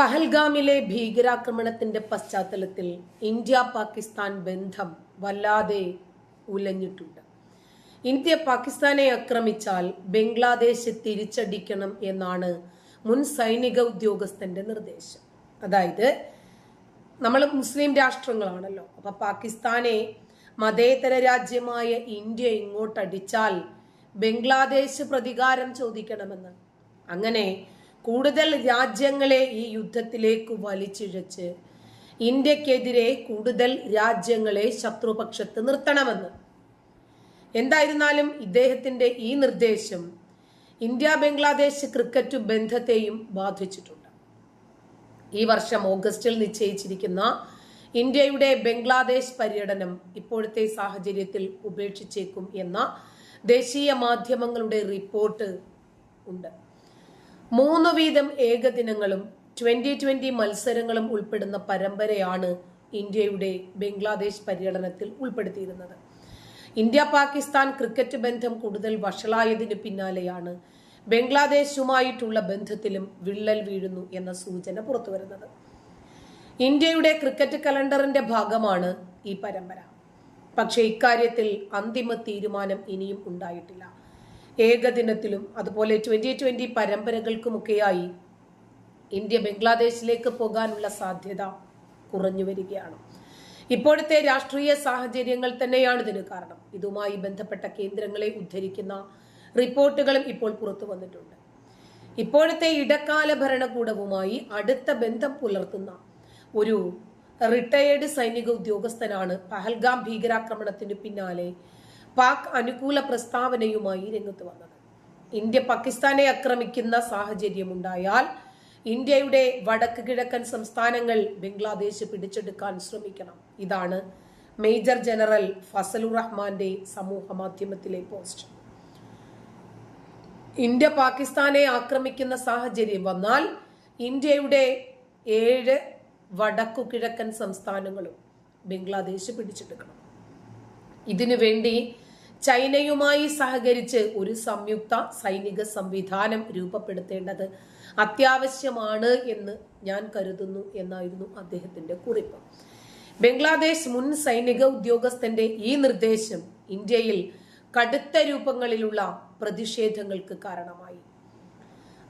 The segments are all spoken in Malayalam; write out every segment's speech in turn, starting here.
പഹൽഗാമിലെ ഭീകരാക്രമണത്തിന്റെ പശ്ചാത്തലത്തിൽ ഇന്ത്യ പാകിസ്ഥാൻ ബന്ധം വല്ലാതെ ഉലഞ്ഞിട്ടുണ്ട്. ഇന്ത്യ പാകിസ്ഥാനെ ആക്രമിച്ചാൽ ബംഗ്ലാദേശ് തിരിച്ചടിക്കണം എന്നാണ് മുൻ സൈനിക ഉദ്യോഗസ്ഥന്റെ നിർദ്ദേശം. അതായത് നമ്മൾ മുസ്ലിം രാഷ്ട്രങ്ങളാണല്ലോ. അപ്പൊ പാകിസ്ഥാനെ മതേതര രാജ്യമായ ഇന്ത്യ ഇങ്ങോട്ടടിച്ചാൽ ബംഗ്ലാദേശ് പ്രതികാരം ചോദിക്കണമെന്ന്. അങ്ങനെ കൂടുതൽ രാജ്യങ്ങളെ ഈ യുദ്ധത്തിലേക്ക് വലിച്ചിഴച്ച് ഇന്ത്യക്കെതിരെ കൂടുതൽ രാജ്യങ്ങളെ ശത്രുപക്ഷത്ത് നിർത്തണമെന്ന്. എന്തായിരുന്നാലും ഇദ്ദേഹത്തിന്റെ ഈ നിർദ്ദേശം ഇന്ത്യ ബംഗ്ലാദേശ് ക്രിക്കറ്റ് ബന്ധത്തെയും ബാധിച്ചിട്ടുണ്ട്. ഈ വർഷം ഓഗസ്റ്റിൽ നിശ്ചയിച്ചിരിക്കുന്ന ഇന്ത്യയുടെ ബംഗ്ലാദേശ് പര്യടനം ഇപ്പോഴത്തെ സാഹചര്യത്തിൽ ഉപേക്ഷിച്ചേക്കും എന്ന ദേശീയ മാധ്യമങ്ങളുടെ റിപ്പോർട്ട് ഉണ്ട്. മൂന്ന് വീതം ഏകദിനങ്ങളും ട്വന്റി ട്വന്റി മത്സരങ്ങളും ഉൾപ്പെടുന്ന പരമ്പരയാണ് ഇന്ത്യയുടെ ബംഗ്ലാദേശ് പര്യടനത്തിൽ ഉൾപ്പെടുത്തിയിരുന്നത്. ഇന്ത്യ പാകിസ്ഥാൻ ക്രിക്കറ്റ് ബന്ധം കൂടുതൽ വഷളായതിന് പിന്നാലെയാണ് ബംഗ്ലാദേശുമായിട്ടുള്ള ബന്ധത്തിലും വിള്ളൽ വീഴുന്നു എന്ന സൂചന പുറത്തുവരുന്നത്. ഇന്ത്യയുടെ ക്രിക്കറ്റ് കലണ്ടറിന്റെ ഭാഗമാണ് ഈ പരമ്പര. പക്ഷേ ഇക്കാര്യത്തിൽ അന്തിമ തീരുമാനം ഇനിയും ഉണ്ടായിട്ടില്ല. ഏകദിനത്തിലും അതുപോലെ ട്വന്റി ട്വന്റി പരമ്പരകൾക്കുമൊക്കെയായി ഇന്ത്യ ബംഗ്ലാദേശിലേക്ക് പോകാനുള്ള സാധ്യത കുറഞ്ഞു വരികയാണ്. ഇപ്പോഴത്തെ രാഷ്ട്രീയ സാഹചര്യങ്ങൾ തന്നെയാണ് ഇതിന് കാരണം. ഇതുമായി ബന്ധപ്പെട്ട കേന്ദ്രങ്ങളെ ഉദ്ധരിക്കുന്ന റിപ്പോർട്ടുകളും ഇപ്പോൾ പുറത്തു വന്നിട്ടുണ്ട്. ഇപ്പോഴത്തെ ഇടക്കാല ഭരണകൂടവുമായി അടുത്ത ബന്ധം പുലർത്തുന്ന ഒരു റിട്ടയേർഡ് സൈനിക ഉദ്യോഗസ്ഥനാണ് പഹൽഗാം ഭീകരാക്രമണത്തിന് പിന്നാലെ പാക് അനുകൂല പ്രസ്താവനയുമായി രംഗത്ത് വന്നത്. ഇന്ത്യ പാകിസ്ഥാനെ ആക്രമിക്കുന്ന സാഹചര്യമുണ്ടായാൽ ഇന്ത്യയുടെ വടക്ക് കിഴക്കൻ സംസ്ഥാനങ്ങൾ ബംഗ്ലാദേശ് പിടിച്ചെടുക്കാൻ ശ്രമിക്കണം. ഇതാണ് മേജർ ജനറൽ ഫസലുർ റഹ്മാന്റെ സമൂഹ മാധ്യമത്തിലെ പോസ്റ്റ്. ഇന്ത്യ പാകിസ്ഥാനെ ആക്രമിക്കുന്ന സാഹചര്യം വന്നാൽ ഇന്ത്യയുടെ ഏഴ് വടക്കു കിഴക്കൻ സംസ്ഥാനങ്ങളും ബംഗ്ലാദേശ് പിടിച്ചെടുക്കണം. ഇതിനു വേണ്ടി ചൈനയുമായി സഹകരിച്ച് ഒരു സംയുക്ത സൈനിക സംവിധാനം രൂപപ്പെടുത്തേണ്ടത് അത്യാവശ്യമാണ് എന്ന് ഞാൻ കരുതുന്നു എന്നായിരുന്നു അദ്ദേഹത്തിന്റെ കുറിപ്പ്. ബംഗ്ലാദേശ് മുൻ സൈനിക ഉദ്യോഗസ്ഥന്റെ ഈ നിർദ്ദേശം ഇന്ത്യയിൽ കടുത്ത രൂപങ്ങളിലുള്ള പ്രതിഷേധങ്ങൾക്ക് കാരണമായി.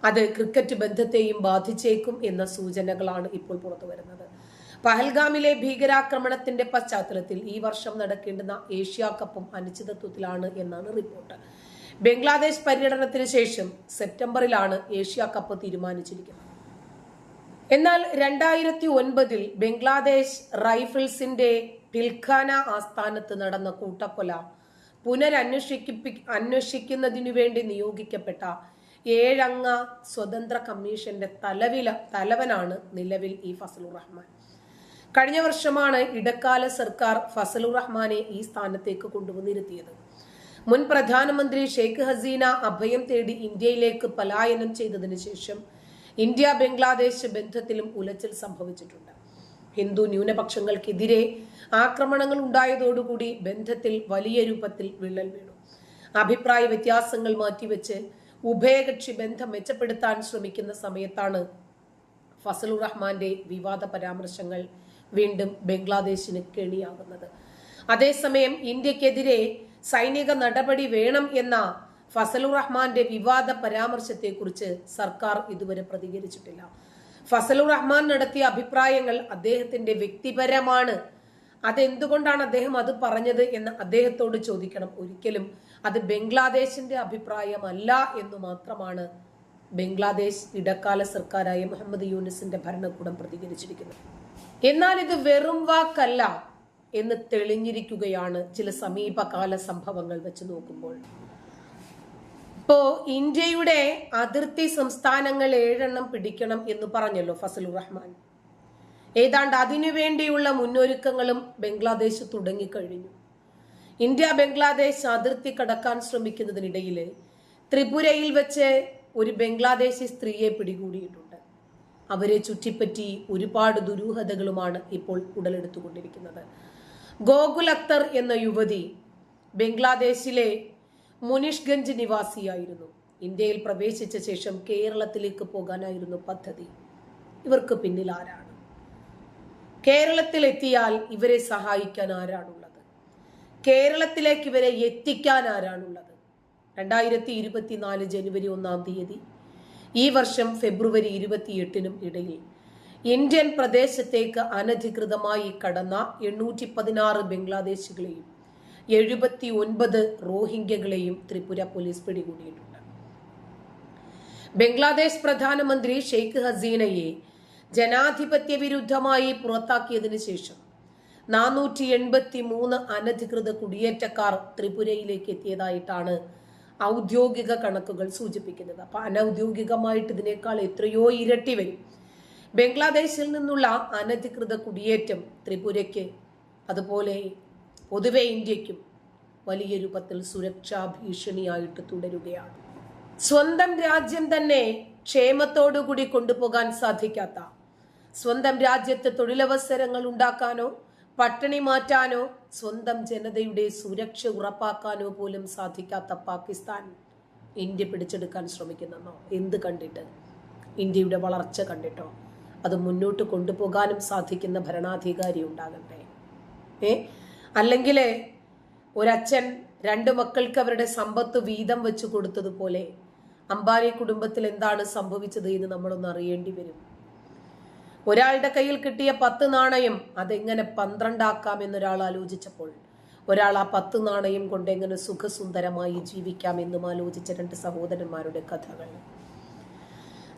അത് ക്രിക്കറ്റ് ബന്ധത്തെയും ബാധിച്ചേക്കും എന്ന സൂചനകളാണ് ഇപ്പോൾ പുറത്തു വരുന്നത് പഹൽഗാമിലെ ഭീകരാക്രമണത്തിന്റെ പശ്ചാത്തലത്തിൽ ഈ വർഷം നടക്കേണ്ടുന്ന ഏഷ്യ കപ്പും അനിശ്ചിതത്വത്തിലാണ് എന്നാണ് റിപ്പോർട്ട്. ബംഗ്ലാദേശ് പര്യടനത്തിന് ശേഷം സെപ്റ്റംബറിലാണ് ഏഷ്യ കപ്പ് തീരുമാനിച്ചിരിക്കുന്നത്. എന്നാൽ രണ്ടായിരത്തി ഒൻപതിൽ ബംഗ്ലാദേശ് റൈഫിൾസിന്റെ പിൽഖാന ആസ്ഥാനത്ത് നടന്ന കൂട്ടക്കൊല പുനരന്വേഷിക്കിപ്പി അന്വേഷിക്കുന്നതിനു വേണ്ടി നിയോഗിക്കപ്പെട്ട ഏഴംഗ സ്വതന്ത്ര കമ്മീഷന്റെ തലവില തലവനാണ് നിലവിൽ ഈ ഫസലുർ റഹ്മാൻ കഴിഞ്ഞ വർഷമാണ് ഇടക്കാല സർക്കാർ ഫസലുർ റഹ്മാനെ ഈ സ്ഥാനത്തേക്ക് കൊണ്ടുവന്നിരുത്തിയത്. മുൻ പ്രധാനമന്ത്രി ഷെയ്ഖ് ഹസീന അഭയം തേടി ഇന്ത്യയിലേക്ക് പലായനം ചെയ്തതിനു ശേഷം ഇന്ത്യ ബംഗ്ലാദേശ് ബന്ധത്തിലും ഉലച്ചിൽ സംഭവിച്ചിട്ടുണ്ട്. ഹിന്ദു ന്യൂനപക്ഷങ്ങൾക്കെതിരെ ആക്രമണങ്ങൾ ഉണ്ടായതോടുകൂടി ബന്ധത്തിൽ വലിയ രൂപത്തിൽ വിള്ളൽ വീണു. അഭിപ്രായ വ്യത്യാസങ്ങൾ മാറ്റിവെച്ച് ഉഭയകക്ഷി ബന്ധം മെച്ചപ്പെടുത്താൻ ശ്രമിക്കുന്ന സമയത്താണ് ഫസലുർ റഹ്മാന്റെ വിവാദ പരാമർശങ്ങൾ വീണ്ടും ബംഗ്ലാദേശിന് കെണിയാകുന്നത് അതേസമയം ഇന്ത്യക്കെതിരെ സൈനിക നടപടി വേണം എന്ന ഫസലുർ റഹ്മാന്റെ വിവാദ പരാമർശത്തെക്കുറിച്ച് സർക്കാർ ഇതുവരെ പ്രതികരിച്ചിട്ടില്ല. ഫസലുർ റഹ്മാൻ നടത്തിയ അഭിപ്രായങ്ങൾ അദ്ദേഹത്തിന്റെ വ്യക്തിപരമാണ്. അതെന്തുകൊണ്ടാണ് അദ്ദേഹം അത് പറഞ്ഞത് എന്ന് അദ്ദേഹത്തോട് ചോദിക്കണം. ഒരിക്കലും അത് ബംഗ്ലാദേശിന്റെ അഭിപ്രായമല്ല എന്ന് മാത്രമാണ് ബംഗ്ലാദേശ് ഇടക്കാല സർക്കാരായ മുഹമ്മദ് യൂനിസിന്റെ ഭരണകൂടം പ്രതികരിച്ചിരിക്കുന്നത്. എന്നാൽ ഇത് വെറും വാക്കല്ല എന്ന് തെളിഞ്ഞിരിക്കുകയാണ് ചില സമീപകാല സംഭവങ്ങൾ വെച്ച് നോക്കുമ്പോൾ. ഇപ്പോ ഇന്ത്യയുടെ അതിർത്തി സംസ്ഥാനങ്ങൾ ഏഴെണ്ണം പിടിക്കണം എന്ന് പറഞ്ഞല്ലോ ഫസലുർ റഹ്മാൻ. ഏതാണ്ട് അതിനുവേണ്ടിയുള്ള മുന്നൊരുക്കങ്ങളും ബംഗ്ലാദേശ് തുടങ്ങിക്കഴിഞ്ഞു ഇന്ത്യ ബംഗ്ലാദേശ് അതിർത്തി കടക്കാൻ ശ്രമിക്കുന്നതിനിടയിൽ ത്രിപുരയിൽ വെച്ച് ഒരു ബംഗ്ലാദേശി സ്ത്രീയെ പിടികൂടിയിട്ടുണ്ട്. അവരെ ചുറ്റിപ്പറ്റി ഒരുപാട് ദുരൂഹതകളുമാണ് ഇപ്പോൾ ഉടലെടുത്തുകൊണ്ടിരിക്കുന്നത്. ഗോകുൽ അക്തർ എന്ന യുവതി ബംഗ്ലാദേശിലെ മുനിഷ്ഗഞ്ച് നിവാസിയായിരുന്നു. ഇന്ത്യയിൽ പ്രവേശിച്ച ശേഷം കേരളത്തിലേക്ക് പോകാനായിരുന്നു പദ്ധതി. ഇവർക്ക് പിന്നിൽ ആരാണ്? കേരളത്തിൽ എത്തിയാൽ ഇവരെ സഹായിക്കാൻ ആരാണുള്ളത്? കേരളത്തിലേക്ക് ഇവരെ എത്തിക്കാൻ ആരാണുള്ളത്? രണ്ടായിരത്തി ഇരുപത്തിനാല് ജനുവരി ഒന്നാം തീയതി ഈ വർഷം ഫെബ്രുവരി ഇരുപത്തിയെട്ടിനും ഇടയിൽ ഇന്ത്യൻ പ്രദേശത്തേക്ക് അനധികൃതമായി കടന്ന എണ്ണൂറ്റി പതിനാറ് ബംഗ്ലാദേശികളെയും എഴുപത്തി ഒൻപത് റോഹിംഗ്യകളെയും ത്രിപുര പോലീസ് പിടികൂടിയിട്ടുണ്ട്. ബംഗ്ലാദേശ് പ്രധാനമന്ത്രി ഷെയ്ഖ് ഹസീനയെ ജനാധിപത്യ വിരുദ്ധമായി പുറത്താക്കിയതിനു ശേഷം നാനൂറ്റി എൺപത്തി മൂന്ന് അനധികൃത കുടിയേറ്റക്കാർ ത്രിപുരയിലേക്ക് എത്തിയതായിട്ടാണ് ഔദ്യോഗിക കണക്കുകൾ സൂചിപ്പിക്കുന്നത്. അപ്പൊ അനൗദ്യോഗികമായിട്ട് ഇതിനേക്കാൾ എത്രയോ ഇരട്ടി വരും. ബംഗ്ലാദേശിൽ നിന്നുള്ള അനധികൃത കുടിയേറ്റം ത്രിപുരയ്ക്ക് അതുപോലെ പൊതുവെ ഇന്ത്യക്കും വലിയ രൂപത്തിൽ സുരക്ഷാ ഭീഷണിയായിട്ട് തുടരുകയാണ്. സ്വന്തം രാജ്യം തന്നെ ക്ഷേമത്തോടുകൂടി കൊണ്ടുപോകാൻ സാധിക്കാത്ത സ്വന്തം രാജ്യത്ത് തൊഴിലവസരങ്ങൾ ഉണ്ടാക്കാനോ പട്ടിണി മാറ്റാനോ സ്വന്തം ജനതയുടെ സുരക്ഷ ഉറപ്പാക്കാനോ പോലും സാധിക്കാത്ത പാകിസ്ഥാൻ ഇന്ത്യ പിടിച്ചെടുക്കാൻ ശ്രമിക്കുന്നെന്നോ എന്ത് കണ്ടിട്ട്? ഇന്ത്യയുടെ വളർച്ച കണ്ടിട്ടോ? അത് മുന്നോട്ട് കൊണ്ടുപോകാനും സാധിക്കുന്ന ഭരണാധികാരി ഉണ്ടാകട്ടെ. ഏ? അല്ലെങ്കിൽ ഒരച്ഛൻ രണ്ട് മക്കൾക്ക് അവരുടെ സമ്പത്ത് വീതം വെച്ച് കൊടുത്തതുപോലെ അംബാനി കുടുംബത്തിൽ എന്താണ് സംഭവിച്ചത് എന്ന് നമ്മളൊന്ന് അറിയേണ്ടി വരും. ഒരാളുടെ കയ്യിൽ കിട്ടിയ പത്ത് നാണയം അതെങ്ങനെ പന്ത്രണ്ടാക്കാം എന്നൊരാൾ ആലോചിച്ചപ്പോൾ ഒരാൾ ആ പത്ത് നാണയം കൊണ്ട് എങ്ങനെ സുഖസുന്ദരമായി ജീവിക്കാം എന്നും ആലോചിച്ച രണ്ട് സഹോദരന്മാരുടെ കഥകൾ.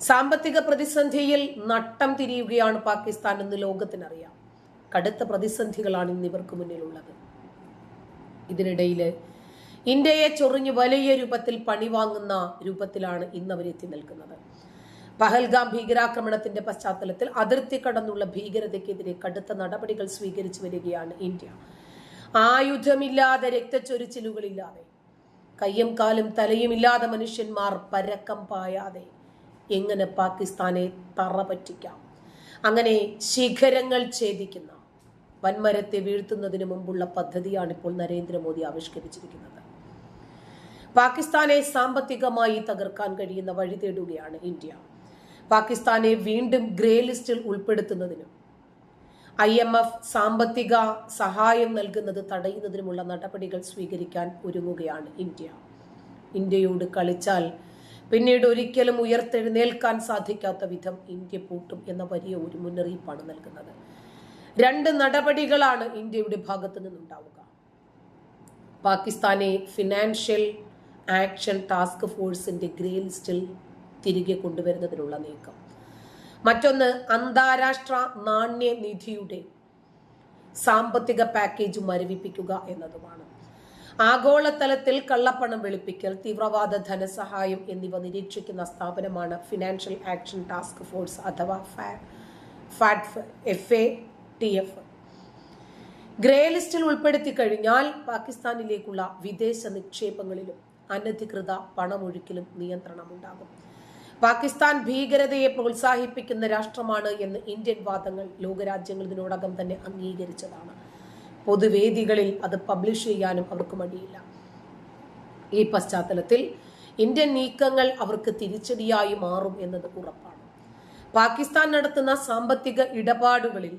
സാമ്പത്തിക പ്രതിസന്ധിയിൽ നട്ടം തിരിയുകയാണ് പാകിസ്ഥാൻ എന്ന് ലോകത്തിനറിയാം. കടുത്ത പ്രതിസന്ധികളാണ് ഇന്ന് ഇവർക്ക് മുന്നിലുള്ളത്. ഇതിനിടയിൽ ഇന്ത്യയെ ചൊറിഞ്ഞ് വലിയ രൂപത്തിൽ പണി വാങ്ങുന്ന രൂപത്തിലാണ് ഇന്ന് അവരെത്തി നിൽക്കുന്നത്. പഹൽഗാം ഭീകരാക്രമണത്തിന്റെ പശ്ചാത്തലത്തിൽ അതിർത്തി കടന്നുള്ള ഭീകരതയ്ക്കെതിരെ കടുത്ത നടപടികൾ സ്വീകരിച്ചു വരികയാണ് ഇന്ത്യ. ആയുധമില്ലാതെ രക്തച്ചൊരിച്ചിലുകളില്ലാതെ കയ്യും കാലും തലയുമില്ലാതെ മനുഷ്യന്മാർ പരക്കം പായാതെ എങ്ങനെ പാകിസ്ഥാനെ തറ പറ്റിക്കാം അങ്ങനെ ശിഖരങ്ങൾ ഛേദിക്കുന്ന വൻമരത്തെ വീഴ്ത്തുന്നതിന് മുമ്പുള്ള പദ്ധതിയാണ് ഇപ്പോൾ നരേന്ദ്രമോദി ആവിഷ്കരിച്ചിരിക്കുന്നത്. പാകിസ്ഥാനെ സാമ്പത്തികമായി തകർക്കാൻ കഴിയുന്ന വഴി തേടുകയാണ് ഇന്ത്യ. പാകിസ്ഥാനെ വീണ്ടും ഗ്രേ ലിസ്റ്റിൽ ഉൾപ്പെടുത്തുന്നതിനും ഐ എം എഫ് സാമ്പത്തിക സഹായം നൽകുന്നത് തടയുന്നതിനുമുള്ള നടപടികൾ സ്വീകരിക്കാൻ ഒരുങ്ങുകയാണ് ഇന്ത്യ. ഇന്ത്യയോട് കളിച്ചാൽ പിന്നീട് ഒരിക്കലും ഉയർത്തെഴുന്നേൽക്കാൻ സാധിക്കാത്ത വിധം ഇന്ത്യ പൂട്ടും എന്ന വലിയ ഒരു മുന്നറിയിപ്പാണ് നൽകുന്നത്. രണ്ട് നടപടികളാണ് ഇന്ത്യയുടെ ഭാഗത്തു നിന്നുണ്ടാവുക. പാകിസ്ഥാനെ ഫിനാൻഷ്യൽ ആക്ഷൻ ടാസ്ക് ഫോഴ്സിന്റെ ഗ്രേ ലിസ്റ്റിൽ തിരികെ കൊണ്ടുവരുന്നതിനുള്ള നീക്കം. മറ്റൊന്ന് അന്താരാഷ്ട്ര നാണ്യനിധിയുടെ സാമ്പത്തിക പാക്കേജ് മരവിപ്പിക്കുക എന്നതുമാണ്. ആഗോളതലത്തിൽ കള്ളപ്പണം വെളുപ്പിക്കൽ തീവ്രവാദ ധനസഹായം എന്നിവ നിരീക്ഷിക്കുന്ന സ്ഥാപനമാണ് ഫിനാൻഷ്യൽ ആക്ഷൻ ടാസ്ക് ഫോഴ്സ് അഥവാ FATF F A T. Grey ലിസ്റ്റിൽ ഉൾപ്പെടുത്തി കഴിഞ്ഞാൽ പാകിസ്ഥാനിലേക്കുള്ള വിദേശ നിക്ഷേപങ്ങളിലും അനധികൃത പണമൊഴുക്കിലും നിയന്ത്രണമുണ്ടാകും. പാകിസ്ഥാൻ ഭീകരതയെ പ്രോത്സാഹിപ്പിക്കുന്ന രാഷ്ട്രമാണ് എന്ന് ഇന്ത്യൻ വാദങ്ങൾ ലോകരാജ്യങ്ങൾ ഇതിനോടകം തന്നെ അംഗീകരിച്ചതാണ്. പൊതുവേദികളിൽ അത് പബ്ലിഷ് ചെയ്യാനും അവർക്ക് മടിയില്ല ഈ പശ്ചാത്തലത്തിൽ ഇന്ത്യൻ നീക്കങ്ങൾ അവർക്ക് തിരിച്ചടിയായി മാറും എന്നത് ഉറപ്പാണ്. പാകിസ്ഥാൻ നടത്തുന്ന സാമ്പത്തിക ഇടപാടുകളിൽ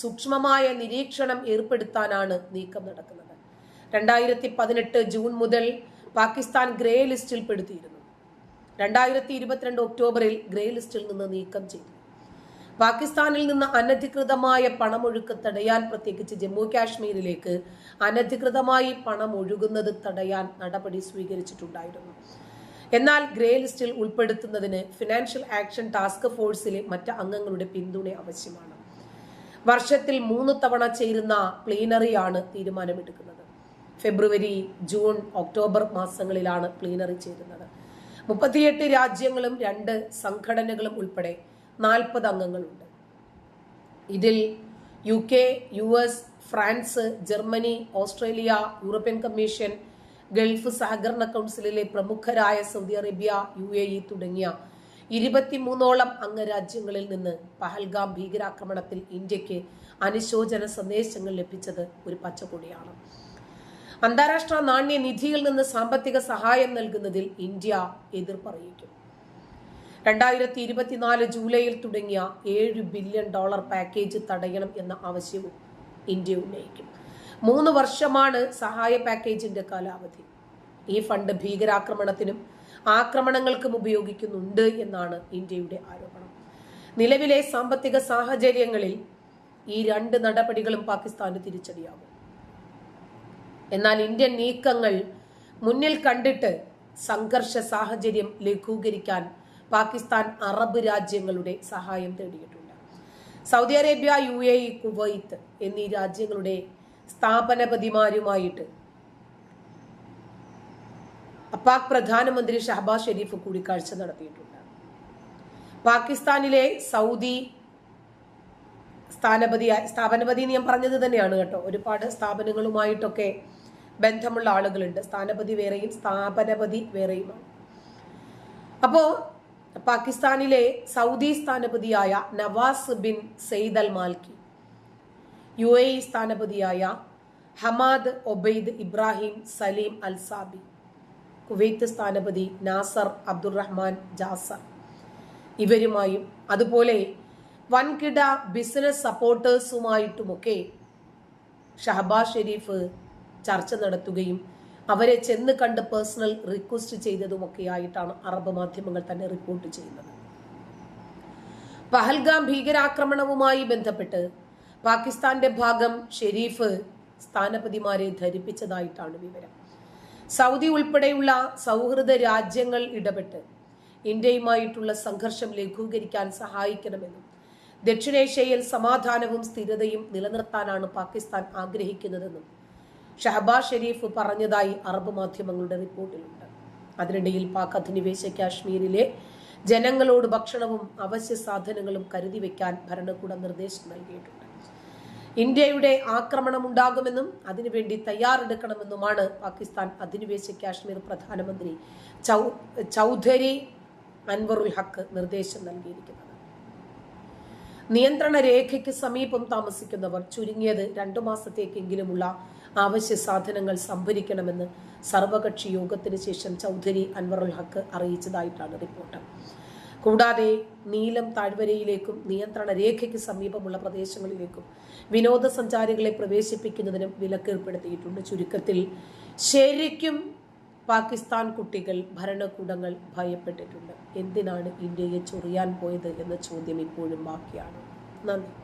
സൂക്ഷ്മമായ നിരീക്ഷണം ഏർപ്പെടുത്താനാണ് നീക്കം നടക്കുന്നത്. രണ്ടായിരത്തി പതിനെട്ട് ജൂൺ മുതൽ പാകിസ്ഥാൻ ഗ്രേ ലിസ്റ്റിൽ പെടുത്തിയിരുന്നു. രണ്ടായിരത്തി ഇരുപത്തിരണ്ട് ഒക്ടോബറിൽ ഗ്രേ ലിസ്റ്റിൽ നിന്ന് നീക്കം ചെയ്തു. പാകിസ്ഥാനിൽ നിന്ന് അനധികൃതമായ പണമൊഴുക്ക് തടയാൻ പ്രത്യേകിച്ച് ജമ്മു കാശ്മീരിലേക്ക് അനധികൃതമായി പണം ഒഴുകുന്നത് തടയാൻ നടപടി സ്വീകരിച്ചിട്ടുണ്ടായിരുന്നു. എന്നാൽ ഗ്രേ ലിസ്റ്റിൽ ഉൾപ്പെടുത്തുന്നതിന് ഫിനാൻഷ്യൽ ആക്ഷൻ ടാസ്ക് ഫോഴ്സിലെ മറ്റ് അംഗങ്ങളുടെ പിന്തുണ ആവശ്യമാണ്. വർഷത്തിൽ മൂന്ന് തവണ ചേരുന്ന പ്ലീനറിയാണ് തീരുമാനമെടുക്കുന്നത്. ഫെബ്രുവരി ജൂൺ ഒക്ടോബർ മാസങ്ങളിലാണ് പ്ലീനറി ചേരുന്നത്. മുപ്പത്തിയെട്ട് രാജ്യങ്ങളും രണ്ട് സംഘടനകളും ഉൾപ്പെടെ നാൽപ്പത് അംഗങ്ങളുണ്ട്. ഇതിൽ U K U S France Germany Australia European Commission Gulf സഹകരണ കൗൺസിലിലെ പ്രമുഖരായ Saudi Arabia U A E തുടങ്ങിയ ഇരുപത്തിമൂന്നോളം അംഗരാജ്യങ്ങളിൽ നിന്ന് പഹൽഗാം ഭീകരാക്രമണത്തിൽ ഇന്ത്യയ്ക്ക് അനുശോചന സന്ദേശങ്ങൾ ലഭിച്ചത് ഒരു പച്ചക്കൊടിയാണ്. അന്താരാഷ്ട്ര നാണ്യ നിധിയിൽ നിന്ന് സാമ്പത്തിക സഹായം നൽകുന്നതിൽ ഇന്ത്യ എതിർപ്പറിയിക്കും രണ്ടായിരത്തി ഇരുപത്തിനാല് ജൂലൈയിൽ തുടങ്ങിയ ഏഴ് ബില്യൺ ഡോളർ പാക്കേജ് തടയണം എന്ന ആവശ്യവും ഇന്ത്യ ഉന്നയിക്കും. മൂന്ന് വർഷമാണ് സഹായ പാക്കേജിന്റെ കാലാവധി. ഈ ഫണ്ട് ഭീകരാക്രമണത്തിനും ആക്രമണങ്ങൾക്കും ഉപയോഗിക്കുന്നുണ്ട് എന്നാണ് ഇന്ത്യയുടെ ആരോപണം. നിലവിലെ സാമ്പത്തിക സാഹചര്യങ്ങളിൽ ഈ രണ്ട് നടപടികളും പാകിസ്ഥാന് തിരിച്ചടിയാകും. എന്നാൽ ഇന്ത്യൻ നീക്കങ്ങൾ മുന്നിൽ കണ്ടിട്ട് സംഘർഷ സാഹചര്യം ലഘൂകരിക്കാൻ പാകിസ്ഥാൻ അറബ് രാജ്യങ്ങളുടെ സഹായം തേടിയിട്ടുണ്ട്. Saudi Arabia U A E Kuwait എന്നീ രാജ്യങ്ങളുടെ സ്ഥാപനപതിമാരുമായിട്ട് പാക് പ്രധാനമന്ത്രി ഷഹബാസ് ഷെരീഫ് കൂടിക്കാഴ്ച നടത്തിയിട്ടുണ്ട്. പാകിസ്ഥാനിലെ സൗദി സ്ഥാനപതി സ്ഥാപനപതി എന്ന് ഞാൻ പറഞ്ഞത് തന്നെയാണ് കേട്ടോ. ഒരുപാട് സ്ഥാപനങ്ങളുമായിട്ടൊക്കെ ബന്ധമുള്ള ആളുകളുണ്ട്. സ്ഥാനപതി വേറെയും സ്ഥാപനപതി വേറെയുമാണ്. അപ്പോ പാകിസ്ഥാനിലെ Saudi സ്ഥാനപതിയായ Nawaz bin Saeed al Malki U A സ്ഥാനപതിയായ Hamad Obaid Ibrahim Salim al Sabi Kuwait സ്ഥാനപതി നാസർ അബ്ദുറഹ്മാൻ ജാസർ ഇവരുമായും അതുപോലെ വൻകിട ബിസിനസ് സപ്പോർട്ടേഴ്സുമായിട്ടുമൊക്കെ ഷഹബാസ് ഷെരീഫ് ചർച്ച നടത്തുകയും അവരെ ചെന്ന് കണ്ട് പേഴ്സണൽ റിക്വസ്റ്റ് ചെയ്തതുമൊക്കെ ആയിട്ടാണ് അറബ് മാധ്യമങ്ങൾ തന്നെ റിപ്പോർട്ട് ചെയ്യുന്നത്. പഹൽഗാം ഭീകരാക്രമണവുമായി ബന്ധപ്പെട്ട് പാകിസ്ഥാന്റെ ഭാഗം ഷെരീഫ് സ്ഥാനപതിമാരെ ധരിപ്പിച്ചതായിട്ടാണ് വിവരം. സൗദി ഉൾപ്പെടെയുള്ള സൗഹൃദ രാജ്യങ്ങൾ ഇടപെട്ട് ഇന്ത്യയുമായിട്ടുള്ള സംഘർഷം ലഘൂകരിക്കാൻ സഹായിക്കണമെന്നും ദക്ഷിണേഷ്യയിൽ സമാധാനവും സ്ഥിരതയും നിലനിർത്താനാണ് പാകിസ്ഥാൻ ആഗ്രഹിക്കുന്നതെന്നും ഷഹബാസ് ഷെരീഫ് പറഞ്ഞതായി അറബ് മാധ്യമങ്ങളുടെ റിപ്പോർട്ടിലുണ്ട്. അതിനിടയിൽ പാക് അധിനിവേശ കാശ്മീരിലെ ജനങ്ങളോട് ഭക്ഷണവും അവശ്യ സാധനങ്ങളും കരുതി വെക്കാൻ ഭരണകൂടം നിർദ്ദേശം നൽകിയിട്ടുണ്ട്. ഇന്ത്യയുടെ ആക്രമണം ഉണ്ടാകുമെന്നും അതിനുവേണ്ടി തയ്യാറെടുക്കണമെന്നുമാണ് പാകിസ്ഥാൻ അധിനിവേശ കാശ്മീർ പ്രധാനമന്ത്രി ചൗധരി അൻവറുൽ ഹക്ക് നിർദ്ദേശം നൽകിയിരിക്കുന്നത്. നിയന്ത്രണ രേഖയ്ക്ക് സമീപം താമസിക്കുന്നവർ ചുരുങ്ങിയത് രണ്ടു മാസത്തേക്കെങ്കിലുമുള്ള ആവശ്യ സാധനങ്ങൾ സംഭരിക്കണമെന്ന് സർവകക്ഷി യോഗത്തിന് ശേഷം ചൗധരി അൻവറുൽ ഹക്ക് അറിയിച്ചതായിട്ടാണ് റിപ്പോർട്ട്. കൂടാതെ നീലം താഴ്വരയിലേക്കും നിയന്ത്രണ രേഖയ്ക്ക് സമീപമുള്ള പ്രദേശങ്ങളിലേക്കും വിനോദസഞ്ചാരികളെ പ്രവേശിപ്പിക്കുന്നതിനും വിലക്കേർപ്പെടുത്തിയിട്ടുണ്ട്. ചുരുക്കത്തിൽ ശരിക്കും പാകിസ്ഥാൻ കുട്ടികൾ ഭരണകൂടങ്ങൾ ഭയപ്പെട്ടിട്ടുണ്ട്. എന്തിനാണ് ഇന്ത്യയെ ചൊറിയാൻ പോയത് എന്ന ചോദ്യം ഇപ്പോഴും ബാക്കിയാണ്. നന്ദി.